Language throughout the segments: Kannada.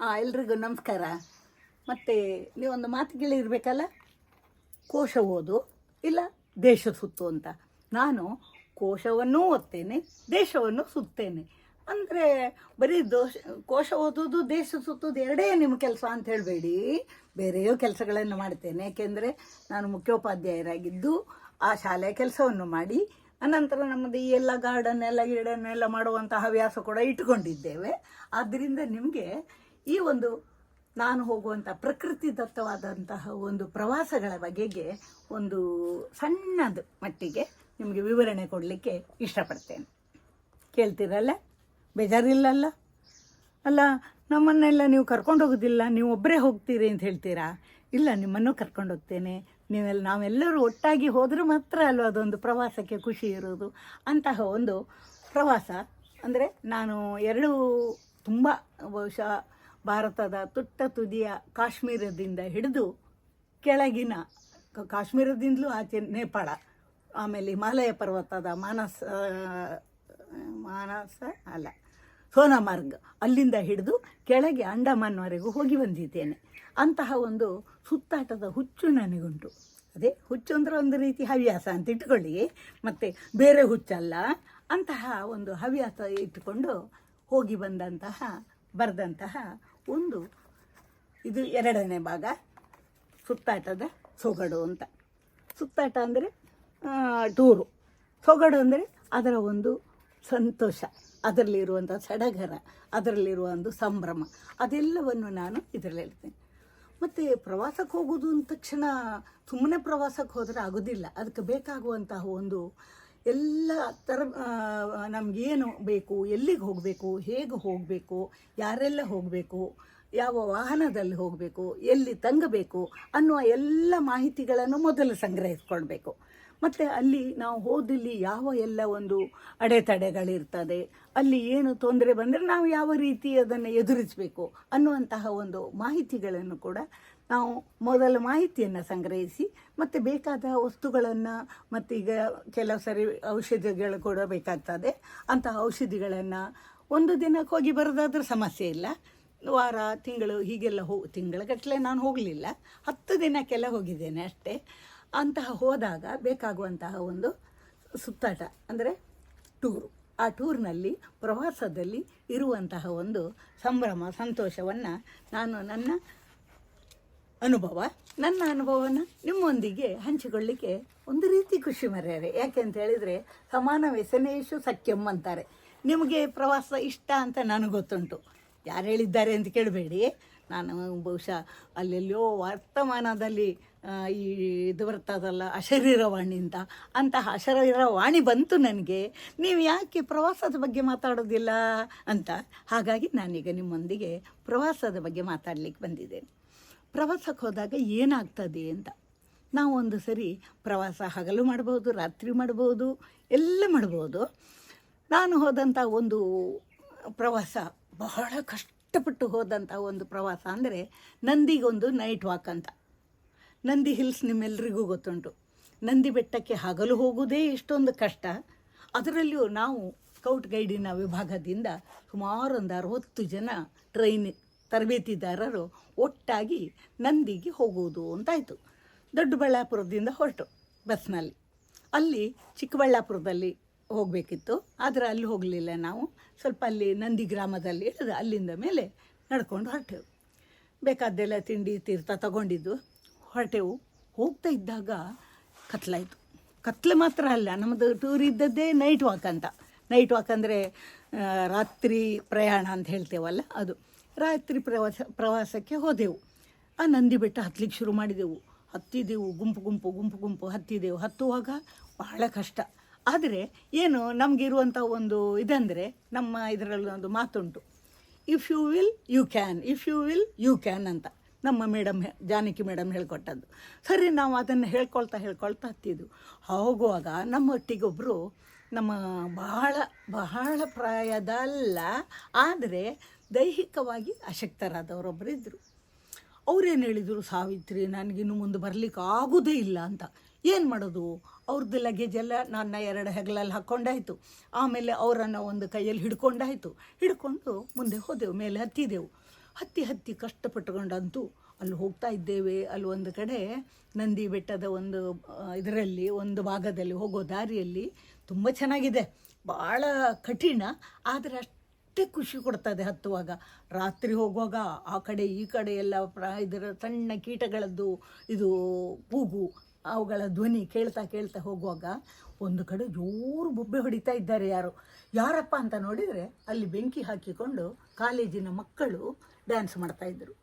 ಎಲ್ರಿಗೂ ನಮಸ್ಕಾರ. ಮತ್ತು ನೀವೊಂದು ಮಾತು ಕೇಳಿರ್ಬೇಕಲ್ಲ ಕೋಶ ಓದು, ಇಲ್ಲ ದೇಶ ಸುತ್ತು ಅಂತ. ನಾನು ಕೋಶವನ್ನೂ ಓದ್ತೇನೆ, ದೇಶವನ್ನು ಸುತ್ತೇನೆ. ಅಂದರೆ ಬರೀ ದೋಷ, ಕೋಶ ಓದೋದು ದೇಶ ಸುತ್ತೋದು ಎರಡೇ ನಿಮ್ಮ ಕೆಲಸ ಅಂತ ಹೇಳಬೇಡಿ. ಬೇರೆಯೋ ಕೆಲಸಗಳನ್ನು ಮಾಡ್ತೇನೆ. ಏಕೆಂದರೆ ನಾನು ಮುಖ್ಯೋಪಾಧ್ಯಾಯರಾಗಿದ್ದು, ಆ ಶಾಲೆಯ ಕೆಲಸವನ್ನು ಮಾಡಿ, ಅನಂತರ ನಮ್ಮದು ಈ ಎಲ್ಲ ಗಾರ್ಡನ್ ಎಲ್ಲ ಗಿಡನ್ನೆಲ್ಲ ಮಾಡುವಂತಹ ಹವ್ಯಾಸ ಕೂಡ ಇಟ್ಕೊಂಡಿದ್ದೇವೆ ಆದ್ದರಿಂದ ನಿಮಗೆ ಈ ಒಂದು ನಾನು ಹೋಗುವಂಥ ಪ್ರಕೃತಿ ದತ್ತವಾದಂತಹ ಒಂದು ಪ್ರವಾಸಗಳ ಬಗೆಗೆ ಒಂದು ಸಣ್ಣದ ಮಟ್ಟಿಗೆ ನಿಮಗೆ ವಿವರಣೆ ಕೊಡಲಿಕ್ಕೆ ಇಷ್ಟಪಡ್ತೇನೆ. ಕೇಳ್ತೀರಲ್ಲ? ಬೇಜಾರಿಲ್ಲಲ್ಲ? ಅಲ್ಲ, ನಮ್ಮನ್ನೆಲ್ಲ ನೀವು ಕರ್ಕೊಂಡು ಹೋಗೋದಿಲ್ಲ, ನೀವು ಒಬ್ಬರೇ ಹೋಗ್ತೀರಿ ಅಂತ ಹೇಳ್ತೀರಾ? ಇಲ್ಲ, ನಿಮ್ಮನ್ನು ಕರ್ಕೊಂಡು ಹೋಗ್ತೇನೆ. ನೀವೆಲ್ಲ, ನಾವೆಲ್ಲರೂ ಒಟ್ಟಾಗಿ ಹೋದರೆ ಮಾತ್ರ ಅಲ್ವ ಅದೊಂದು ಪ್ರವಾಸಕ್ಕೆ ಖುಷಿ ಇರೋದು ಅಂತಹ ಒಂದು ಪ್ರವಾಸ. ಅಂದರೆ ನಾನು ಎರಡು ತುಂಬ ಬಹುಶಃ ಭಾರತದ ತುಟ್ಟ ತುದಿಯ ಕಾಶ್ಮೀರದಿಂದ ಹಿಡಿದು ಕೆಳಗಿನ ಕಾಶ್ಮೀರದಿಂದಲೂ ಆಚೆ ನೇಪಾಳ, ಆಮೇಲೆ ಹಿಮಾಲಯ ಪರ್ವತದ ಮಾನಸ ಮಾನಸ ಅಲ್ಲ, ಸೋನಮಾರ್ಗ್ ಅಲ್ಲಿಂದ ಹಿಡಿದು ಕೆಳಗೆ ಅಂಡಮಾನ್ವರೆಗೂ ಹೋಗಿ ಬಂದಿದ್ದೇನೆ. ಅಂತಹ ಒಂದು ಸುತ್ತಾಟದ ಹುಚ್ಚು ನನಗುಂಟು. ಅದೇ ಹುಚ್ಚು ಅಂದರೆ ಒಂದು ರೀತಿ ಹವ್ಯಾಸ ಅಂತ ಇಟ್ಕೊಳ್ಳಿ, ಮತ್ತು ಬೇರೆ ಹುಚ್ಚಲ್ಲ. ಅಂತಹ ಒಂದು ಹವ್ಯಾಸ ಇಟ್ಟುಕೊಂಡು ಹೋಗಿ ಬಂದಂತಹ ಬರೆದಂತಹ ಒಂದು ಇದು ಎರಡನೇ ಭಾಗ. ಸುತ್ತಾಟದ ಸೊಗಡು ಅಂತ. ಸುತ್ತಾಟ ಅಂದರೆ ಟೂರು. ಸೊಗಡು ಅಂದರೆ ಅದರ ಒಂದು ಸಂತೋಷ, ಅದರಲ್ಲಿರುವಂಥ ಸಡಗರ ಅದರಲ್ಲಿರುವ ಒಂದು ಸಂಭ್ರಮ. ಅದೆಲ್ಲವನ್ನು ನಾನು ಇದರಲ್ಲಿ ಹೇಳ್ತೇನೆ. ಮತ್ತು ಪ್ರವಾಸಕ್ಕೆ ಹೋಗೋದು ಅಂದ ತಕ್ಷಣ ಸುಮ್ಮನೆ ಪ್ರವಾಸಕ್ಕೆ ಹೋದರೆ ಆಗೋದಿಲ್ಲ. ಅದಕ್ಕೆ ಬೇಕಾಗುವಂತಹ ಒಂದು ಎಲ್ಲ ಥರ ನಮಗೇನು ಬೇಕು, ಎಲ್ಲಿಗೆ ಹೋಗಬೇಕು, ಹೇಗೆ ಹೋಗಬೇಕು, ಯಾರೆಲ್ಲ ಹೋಗಬೇಕು, ಯಾವ ವಾಹನದಲ್ಲಿ ಹೋಗಬೇಕು, ಎಲ್ಲಿ ತಂಗಬೇಕು ಅನ್ನುವ ಎಲ್ಲ ಮಾಹಿತಿಗಳನ್ನು ಮೊದಲು ಸಂಗ್ರಹಿಸ್ಕೊಳ್ಬೇಕು. ಮತ್ತು ಅಲ್ಲಿ ನಾವು ಹೋದಲ್ಲಿ ಯಾವ ಎಲ್ಲ ಒಂದು ಅಡೆತಡೆಗಳಿರ್ತದೆ, ಅಲ್ಲಿ ಏನು ತೊಂದರೆ ಬಂದರೆ ನಾವು ಯಾವ ರೀತಿ ಅದನ್ನು ಎದುರಿಸಬೇಕು ಅನ್ನುವಂತಹ ಒಂದು ಮಾಹಿತಿಗಳನ್ನು ಕೂಡ ನಾವು ಮೊದಲ ಮಾಹಿತಿಯನ್ನು ಸಂಗ್ರಹಿಸಿ, ಮತ್ತು ಬೇಕಾದ ವಸ್ತುಗಳನ್ನು ಮತ್ತೀಗ ಕೆಲವು ಸರಿ ಔಷಧಿಗಳು ಕೂಡ ಬೇಕಾಗ್ತದೆ. ಅಂತಹ ಔಷಧಿಗಳನ್ನು ಒಂದು ದಿನಕ್ಕೆ ಹೋಗಿ ಬರೋದಾದ್ರೂ ಸಮಸ್ಯೆ ಇಲ್ಲ. ವಾರ, ತಿಂಗಳು, ಹೀಗೆಲ್ಲ ಹೋ, ತಿಂಗಳಗಟ್ಟಲೆ ನಾನು ಹೋಗಲಿಲ್ಲ. ಹತ್ತು ದಿನಕ್ಕೆಲ್ಲ ಹೋಗಿದ್ದೇನೆ ಅಷ್ಟೇ. ಅಂತಹ ಹೋದಾಗ ಬೇಕಾಗುವಂತಹ ಒಂದು ಸುತ್ತಾಟ, ಅಂದರೆ ಟೂರು. ಆ ಟೂರ್ನಲ್ಲಿ ಪ್ರವಾಸದಲ್ಲಿ ಇರುವಂತಹ ಒಂದು ಸಂಭ್ರಮ, ಸಂತೋಷವನ್ನು ನಾನು ನನ್ನ ಅನುಭವ, ನನ್ನ ಅನುಭವನ ನಿಮ್ಮೊಂದಿಗೆ ಹಂಚಿಕೊಳ್ಳಿಕ್ಕೆ ಒಂದು ರೀತಿ ಖುಷಿ ಮರ್ಯಾದೆ. ಯಾಕೆ ಅಂತ ಹೇಳಿದ್ರೆ, ಸಮಾನ ವ್ಯಸನೇಶು ಸಖ್ಯಂ ಅಂತಾರೆ. ನಿಮಗೆ ಪ್ರವಾಸ ಇಷ್ಟ ಅಂತ ನನಗೆ ಗೊತ್ತುಂಟು. ಯಾರು ಹೇಳಿದ್ದಾರೆ ಅಂತ ಕೇಳಬೇಡಿ. ನಾನು ಬಹುಶಃ ಅಲ್ಲೆಲ್ಲೋ ವರ್ತಮಾನದಲ್ಲಿ ಈ ಇದು ಬರ್ತದಲ್ಲ, ಅಶರೀರವಾಣಿ ಅಂತ. ಅಂತಹ ಅಶರೀರವಾಣಿ ಬಂತು ನನಗೆ. ನೀವು ಯಾಕೆ ಪ್ರವಾಸದ ಬಗ್ಗೆ ಮಾತಾಡೋದಿಲ್ಲ ಅಂತ. ಹಾಗಾಗಿ ನಾನೀಗ ನಿಮ್ಮೊಂದಿಗೆ ಪ್ರವಾಸದ ಬಗ್ಗೆ ಮಾತಾಡಲಿಕ್ಕೆ ಬಂದಿದ್ದೇನೆ. ಪ್ರವಾಸಕ್ಕೆ ಹೋದಾಗ ಏನಾಗ್ತದೆ ಅಂತ. ನಾವು ಒಂದು ಸರಿ ಪ್ರವಾಸ ಹಗಲು ಮಾಡ್ಬೋದು, ರಾತ್ರಿ ಮಾಡ್ಬೋದು, ಎಲ್ಲ ಮಾಡ್ಬೋದು. ನಾನು ಹೋದಂಥ ಒಂದು ಪ್ರವಾಸ ಬಹಳ ಕಷ್ಟಪಟ್ಟು ಹೋದಂಥ ಒಂದು ಪ್ರವಾಸ ಅಂದರೆ ನಂದಿಗೊಂದು ನೈಟ್ ವಾಕ್ ಅಂತ. ನಂದಿ ಹಿಲ್ಸ್ ನಿಮ್ಮೆಲ್ಲರಿಗೂ ಗೊತ್ತುಂಟು. ನಂದಿ ಬೆಟ್ಟಕ್ಕೆ ಹಗಲು ಹೋಗುವುದೇ ಇಷ್ಟೊಂದು ಕಷ್ಟ. ಅದರಲ್ಲಿಯೂ ನಾವು ಸ್ಕೌಟ್ ಗೈಡಿನ ವಿಭಾಗದಿಂದ ಸುಮಾರು ಒಂದು ಅರವತ್ತು ಜನ ಟ್ರೈನ್ ತರಬೇತಿದಾರರು ಒಟ್ಟಾಗಿ ನಂದಿಗೆ ಹೋಗುವುದು ಅಂತಾಯಿತು. ದೊಡ್ಡಬಳ್ಳಾಪುರದಿಂದ ಹೊರಟು ಬಸ್ನಲ್ಲಿ. ಅಲ್ಲಿ ಚಿಕ್ಕಬಳ್ಳಾಪುರದಲ್ಲಿ ಹೋಗಬೇಕಿತ್ತು. ಆದರೆ ಅಲ್ಲಿ ಹೋಗಲಿಲ್ಲ ನಾವು. ಸ್ವಲ್ಪ ಅಲ್ಲಿ ನಂದಿ ಗ್ರಾಮದಲ್ಲಿ ಇಳಿದು ಅಲ್ಲಿಂದ ಮೇಲೆ ನಡ್ಕೊಂಡು ಹೊರಟೆವು. ಬೇಕಾದ್ದೆಲ್ಲ ತಿಂಡಿ ತೀರ್ಥ ತಗೊಂಡಿದ್ದು. ಹೊರಟೆವು. ಹೋಗ್ತಾ ಇದ್ದಾಗ ಕತ್ಲಾಯಿತು. ಕತ್ಲೆ ಮಾತ್ರ ಅಲ್ಲ ನಮ್ಮದು ಟೂರ್ ಇದ್ದದ್ದೇ ನೈಟ್ ವಾಕ್ ಅಂತ. ನೈಟ್ ವಾಕ್ ಅಂದರೆ ರಾತ್ರಿ ಪ್ರಯಾಣ ಅಂತ ಹೇಳ್ತೇವಲ್ಲ ಅದು. ರಾತ್ರಿ ಪ್ರವಾಸ, ಪ್ರವಾಸಕ್ಕೆ ಹೋದೆವು. ಆ ನಂದಿ ಬೆಟ್ಟ ಹತ್ತಲಿಕ್ಕೆ ಶುರು ಮಾಡಿದೆವು. ಹತ್ತಿದೆವು, ಗುಂಪು ಗುಂಪು ಗುಂಪು ಗುಂಪು ಹತ್ತಿದೆವು. ಹತ್ತುವಾಗ ಬಹಳ ಕಷ್ಟ. ಆದರೆ ಏನು ನಮಗಿರುವಂಥ ಒಂದು ಇದಂದರೆ ನಮ್ಮ ಇದರಲ್ಲಿ ಒಂದು ಮಾತುಂಟು. If you will you can if you will you can ಅಂತ ನಮ್ಮ ಮೇಡಮ್ ಜಾನಕಿ ಮೇಡಮ್ ಹೇಳ್ಕೊಟ್ಟದ್ದು. ಸರಿ, ನಾವು ಅದನ್ನು ಹೇಳ್ಕೊಳ್ತಾ ಹೇಳ್ಕೊಳ್ತಾ ಹತ್ತಿದ್ದು ಹೋಗುವಾಗ ನಮ್ಮೊಟ್ಟಿಗೊಬ್ಬರು ನಮ್ಮ ಬಹಳ ಬಹಳ ಪ್ರಾಯದಲ್ಲ. ಆದರೆ ದೈಹಿಕವಾಗಿ ಅಶಕ್ತರಾದವರೊಬ್ಬರು ಇದ್ದರು ಅವ್ರೇನು ಹೇಳಿದರು, ಸಾವಿತ್ರಿ ನನಗಿನ್ನು ಮುಂದೆ ಬರಲಿಕ್ಕೆ ಆಗೋದೇ ಇಲ್ಲ ಅಂತ. ಏನು ಮಾಡೋದು? ಅವ್ರದ್ದು ಲಗೇಜ್ ಎಲ್ಲ ನನ್ನ ಎರಡು ಹೆಗಲಲ್ಲಿ ಹಾಕ್ಕೊಂಡಾಯಿತು. ಆಮೇಲೆ ಅವರನ್ನು ಒಂದು ಕೈಯಲ್ಲಿ ಹಿಡ್ಕೊಂಡಾಯಿತು. ಹಿಡ್ಕೊಂಡು ಮುಂದೆ ಹೋದೆವು, ಮೇಲೆ ಹತ್ತಿದೆವು. ಹತ್ತಿ ಹತ್ತಿ ಕಷ್ಟಪಟ್ಟುಕೊಂಡಂತೂ ಅಲ್ಲಿ ಹೋಗ್ತಾ ಇದ್ದೇವೆ. ಅಲ್ಲಿ ಒಂದು ಕಡೆ ನಂದಿ ಬೆಟ್ಟದ ಒಂದು ಇದರಲ್ಲಿ, ಒಂದು ಭಾಗದಲ್ಲಿ ಹೋಗೋ ದಾರಿಯಲ್ಲಿ ತುಂಬ ಚೆನ್ನಾಗಿದೆ. ಭಾಳ ಕಠಿಣ, ಆದರೆ ಅಷ್ಟೇ ಖುಷಿ ಕೊಡ್ತದೆ ಹತ್ತುವಾಗ. ರಾತ್ರಿ ಹೋಗುವಾಗ ಆ ಕಡೆ ಈ ಕಡೆ ಎಲ್ಲ ಪ್ರ ಇದರ ಸಣ್ಣ ಕೀಟಗಳದ್ದು, ಇದು ಕೂಗು, ಅವುಗಳ ಧ್ವನಿ ಕೇಳ್ತಾ ಕೇಳ್ತಾ ಹೋಗುವಾಗ ಒಂದು ಕಡೆ ಜೋರು ಬೊಬ್ಬೆ ಹೊಡಿತಾ ಇದ್ದಾರೆ ಯಾರು. ಯಾರಪ್ಪ ಅಂತ ನೋಡಿದರೆ ಅಲ್ಲಿ ಬೆಂಕಿ ಹಾಕಿಕೊಂಡು ಕಾಲೇಜಿನ ಮಕ್ಕಳು ಡ್ಯಾನ್ಸ್ ಮಾಡ್ತಾಯಿದ್ರು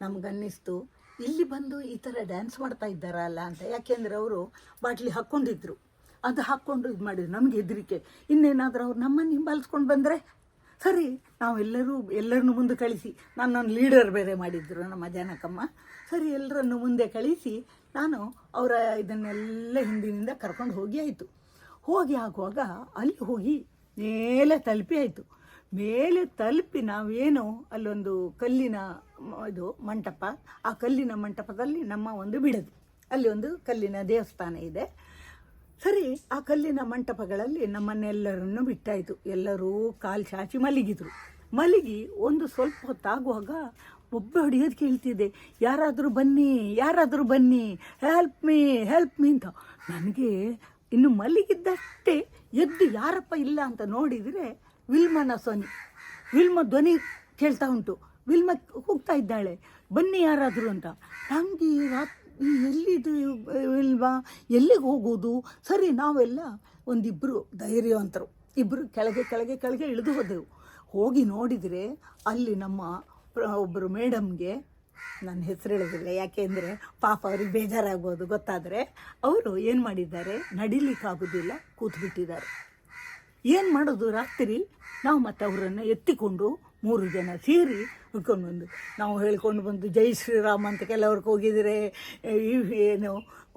ನಮಗನ್ನಿಸ್ತು, ಇಲ್ಲಿ ಬಂದು ಈ ಥರ ಡ್ಯಾನ್ಸ್ ಮಾಡ್ತಾ ಇದ್ದಾರಲ್ಲ ಅಂತ. ಯಾಕೆಂದರೆ ಅವರು ಬಾಟ್ಲಿ ಹಾಕ್ಕೊಂಡಿದ್ರು. ಅದು ಹಾಕ್ಕೊಂಡು ಇದು ಮಾಡಿದ್ರು ನಮಗೆ ಹೆದರಿಕೆ. ಇನ್ನೇನಾದರೂ ಅವ್ರು ನಮ್ಮನ್ನು ಹಿಂಬಾಲಿಸ್ಕೊಂಡು ಬಂದರೆ ಸರಿ, ನಾವೆಲ್ಲರೂ ಎಲ್ಲರನ್ನು ಮುಂದೆ ಕಳಿಸಿ. ನನ್ನೊಂದು ಲೀಡರ್ ಬೇರೆ ಮಾಡಿದ್ರು, ನಮ್ಮ ಜನಕಮ್ಮ. ಸರಿ, ಎಲ್ಲರನ್ನು ಮುಂದೆ ಕಳಿಸಿ ನಾನು ಅವರ ಇದನ್ನೆಲ್ಲ ಹಿಂದಿನಿಂದ ಕರ್ಕೊಂಡು ಹೋಗಿ ಆಯಿತು. ಹೋಗಿ ಆಗುವಾಗ ಅಲ್ಲಿ ಹೋಗಿ ಮೇಲೆ ತಲುಪಿ ಆಯಿತು. ಮೇಲೆ ತಲುಪಿ ನಾವೇನು ಅಲ್ಲೊಂದು ಕಲ್ಲಿನ ಇದು ಮಂಟಪ. ಆ ಕಲ್ಲಿನ ಮಂಟಪದಲ್ಲಿ ನಮ್ಮ ಒಂದು ಬಿಡದು. ಅಲ್ಲಿ ಒಂದು ಕಲ್ಲಿನ ದೇವಸ್ಥಾನ ಇದೆ. ಸರಿ, ಆ ಕಲ್ಲಿನ ಮಂಟಪಗಳಲ್ಲಿ ನಮ್ಮನ್ನೆಲ್ಲರನ್ನು ಬಿಟ್ಟಾಯಿತು. ಎಲ್ಲರೂ ಕಾಲು ಚಾಚಿ ಮಲಗಿದ್ರು. ಮಲಗಿ ಒಂದು ಸ್ವಲ್ಪ ಹೊತ್ತಾಗುವಾಗ ಒಬ್ಬ ಹೊಡೆಯೋದು ಕೇಳ್ತಿದ್ದೆ, ಯಾರಾದರೂ ಬನ್ನಿ ಯಾರಾದರೂ ಬನ್ನಿ ಹೆಲ್ಪ್ ಮೀ ಹೆಲ್ಪ್ ಮೀ ಅಂತ. ನನಗೆ ಇನ್ನು ಮಲಗಿದ್ದಷ್ಟೇ ಎದ್ದು ಯಾರಪ್ಪ ಇಲ್ಲ ಅಂತ ನೋಡಿದರೆ ವಿಲ್ಮನ ಧ್ವನಿ. ವಿಲ್ಮ ಧ್ವನಿ ಕೇಳ್ತಾ ಉಂಟು. ವಿಲ್ಮ ಹೋಗ್ತಾ ಇದ್ದಾಳೆ. ಬನ್ನಿ ಯಾರಾದರೂ ಅಂತ. ನನಗೆ ರಾತ್ ಎಲ್ಲಿದು ಇಲ್ವಾ? ಎಲ್ಲಿಗೆ ಹೋಗೋದು? ಸರಿ, ನಾವೆಲ್ಲ ಒಂದಿಬ್ಬರು ಧೈರ್ಯವಂತರು. ಇಬ್ಬರು ಕೆಳಗೆ ಕೆಳಗೆ ಕೆಳಗೆ ಇಳಿದು ಹೋದೆವು. ಹೋಗಿ ನೋಡಿದರೆ ಅಲ್ಲಿ ನಮ್ಮ ಒಬ್ಬರು ಮೇಡಮ್ಗೆ ನನ್ನ ಹೆಸರು ಹೇಳೋದಿಲ್ಲ. ಯಾಕೆಂದರೆ ಪಾಪ ಅವ್ರಿಗೆ ಬೇಜಾರಾಗ್ಬೋದು ಗೊತ್ತಾದರೆ ಅವರು ಏನು ಮಾಡಿದ್ದಾರೆ? ನಡಿಲಿಕ್ಕಾಗೋದಿಲ್ಲ ಕೂತ್ಬಿಟ್ಟಿದ್ದಾರೆ. ಏನು ಮಾಡೋದು ರಾತ್ರಿ? ನಾವು ಮತ್ತೆ ಅವರನ್ನು ಎತ್ತಿಕೊಂಡು ಮೂರು ಜನ ಸೇರಿ ಹುಡ್ಕೊಂಡು ಬಂದು, ನಾವು ಹೇಳ್ಕೊಂಡು ಬಂದು, ಜೈ ಶ್ರೀರಾಮ್ ಅಂತ ಕೆಲವ್ರಿಗೆ ಹೋಗಿದರೆ ಏನು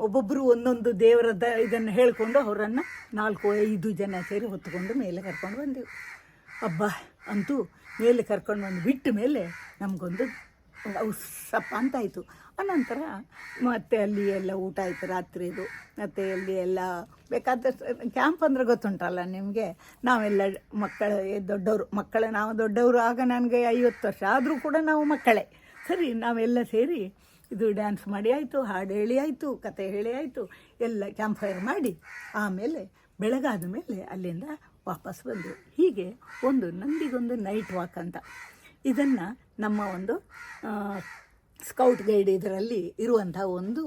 ಒಬ್ಬೊಬ್ಬರು ಒಂದೊಂದು ದೇವರ ದ ಇದನ್ನು ಹೇಳಿಕೊಂಡು ಅವರನ್ನು ನಾಲ್ಕು, ಐದು ಜನ ಸೇರಿ ಹೊತ್ತುಕೊಂಡು ಮೇಲೆ ಕರ್ಕೊಂಡು ಬಂದೆವು. ಹಬ್ಬ ಅಂತೂ ಮೇಲೆ ಕರ್ಕೊಂಡು ಬಂದು ಬಿಟ್ಟ ಮೇಲೆ ನಮಗೊಂದು ಉಸ್ಸಪ್ಪ ಅಂತಾಯಿತು ಅನಂತರ ಮತ್ತೆ ಅಲ್ಲಿ ಎಲ್ಲ ಊಟ ಆಯಿತು ರಾತ್ರಿದು. ಮತ್ತು ಅಲ್ಲಿ ಎಲ್ಲ ಬೇಕಾದಷ್ಟು ಕ್ಯಾಂಪ್ ಅಂದರೆ ಗೊತ್ತುಂಟಲ್ಲ ನಿಮಗೆ? ನಾವೆಲ್ಲ ಮಕ್ಕಳ ದೊಡ್ಡವರು, ಮಕ್ಕಳ, ನಾವು ದೊಡ್ಡವರು, ಆಗ ನನಗೆ ಐವತ್ತು ವರ್ಷ. ಆದರೂ ಕೂಡ ನಾವು ಮಕ್ಕಳೇ. ಸರಿ, ನಾವೆಲ್ಲ ಸೇರಿ ಇದು ಡ್ಯಾನ್ಸ್ ಮಾಡಿ ಆಯಿತು, ಹಾಡು ಹೇಳಿ ಆಯಿತು, ಕತೆ ಹೇಳಿ ಆಯಿತು, ಎಲ್ಲ ಕ್ಯಾಂಪ್ ಫೈರ್ ಮಾಡಿ ಆಮೇಲೆ ಬೆಳಗಾದ ಮೇಲೆ ಅಲ್ಲಿಂದ ವಾಪಸ್ ಬಂದು ಹೀಗೆ ಒಂದು ನಂದಿಗೊಂದು ನೈಟ್ ವಾಕ್ ಅಂತ. ಇದನ್ನು ನಮ್ಮ ಒಂದು ಸ್ಕೌಟ್ ಗೈಡ್ ಇದರಲ್ಲಿ ಇರುವಂಥ ಒಂದು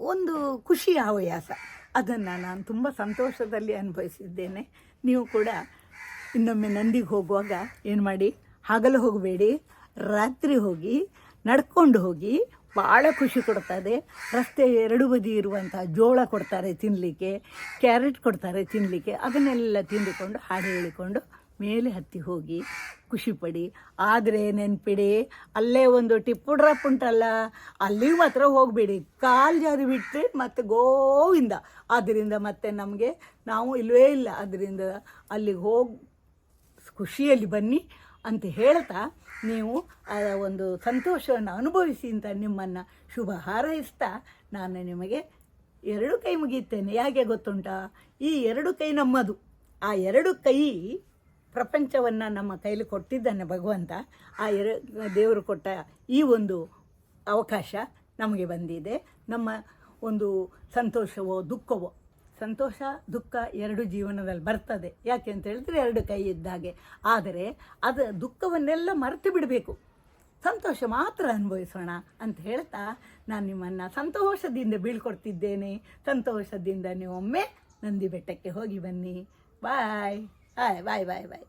ಒಂದು ಖುಷಿಯ ಹವ್ಯಾಸ ಅದನ್ನು ನಾನು ತುಂಬ ಸಂತೋಷದಲ್ಲಿ ಅನುಭವಿಸಿದ್ದೇನೆ. ನೀವು ಕೂಡ ಇನ್ನೊಮ್ಮೆ ನಂದಿಗೆ ಹೋಗುವಾಗ ಏನು ಮಾಡಿ? ಹಗಲು ಹೋಗಬೇಡಿ. ರಾತ್ರಿ ಹೋಗಿ, ನಡ್ಕೊಂಡು ಹೋಗಿ, ಭಾಳ ಖುಷಿ ಕೊಡ್ತದೆ ರಸ್ತೆ ಎರಡು ಬದಿ ಇರುವಂಥ ಜೋಳ ಕೊಡ್ತಾರೆ ತಿನ್ನಲಿಕ್ಕೆ ಕ್ಯಾರೆಟ್ ಕೊಡ್ತಾರೆ ತಿನ್ನಲಿಕ್ಕೆ ಅದನ್ನೆಲ್ಲ ತಿಂದುಕೊಂಡು ಹಾಡು ಹೇಳಿಕೊಂಡು ಮೇಲೆ ಹತ್ತಿ ಹೋಗಿ ಖುಷಿ ಪಡಿ. ಆದರೆ ನೆನ್ಪಿಡಿ, ಅಲ್ಲೇ ಒಂದು ಟಿಪ್ಪು ಡ್ರಾಪ್ ಉಂಟಲ್ಲ, ಅಲ್ಲಿ ಮಾತ್ರ ಹೋಗಬೇಡಿ. ಕಾಲು ಜಾರಿ ಬಿಟ್ಟರೆ ಮತ್ತೆ ಗೋವಿಂದ. ಆದ್ದರಿಂದ ಮತ್ತೆ ನಮಗೆ ನಾವು ಇಲ್ಲವೇ ಇಲ್ಲ. ಅದರಿಂದ ಅಲ್ಲಿಗೆ ಹೋಗಿ ಖುಷಿಯಲ್ಲಿ ಬನ್ನಿ ಅಂತ ಹೇಳ್ತಾ ನೀವು ಒಂದು ಸಂತೋಷವನ್ನು ಅನುಭವಿಸಿ ಅಂತ ನಿಮ್ಮನ್ನು ಶುಭ ಹಾರೈಸ್ತಾ ನಾನು ನಿಮಗೆ ಎರಡು ಕೈ ಮುಗಿಯುತ್ತೇನೆ. ಯಾಕೆ ಗೊತ್ತುಂಟಾ? ಈ ಎರಡು ಕೈ ನಮ್ಮದು. ಆ ಎರಡು ಕೈ ಪ್ರಪಂಚವನ್ನು ನಮ್ಮ ಕೈಲಿ ಕೊಟ್ಟಿದ್ದಾನೆ ಭಗವಂತ. ಆ ಎರ, ದೇವರು ಕೊಟ್ಟ ಈ ಒಂದು ಅವಕಾಶ ನಮಗೆ ಬಂದಿದೆ. ನಮ್ಮ ಒಂದು ಸಂತೋಷವೋ, ದುಃಖವೋ, ಸಂತೋಷ, ದುಃಖ ಎರಡು ಜೀವನದಲ್ಲಿ ಬರ್ತದೆ. ಯಾಕೆ ಅಂತ ಹೇಳಿದ್ರೆ ಎರಡು ಕೈ ಇದ್ದಾಗೆ. ಆದರೆ ಅದು ದುಃಖವನ್ನೆಲ್ಲ ಮರೆತು ಬಿಡಬೇಕು. ಸಂತೋಷ ಮಾತ್ರ ಅನುಭವಿಸೋಣ ಅಂತ ಹೇಳ್ತಾ ನಾನು ನಿಮ್ಮನ್ನು ಸಂತೋಷದಿಂದ ಬೀಳ್ಕೊಡ್ತಿದ್ದೇನೆ. ಸಂತೋಷದಿಂದ ನೀವೊಮ್ಮೆ ನಂದಿ ಬೆಟ್ಟಕ್ಕೆ ಹೋಗಿ ಬನ್ನಿ. ಬಾಯ್ ಬಾಯ್ ಬಾಯ್ ಬಾಯ್ ಬಾಯ್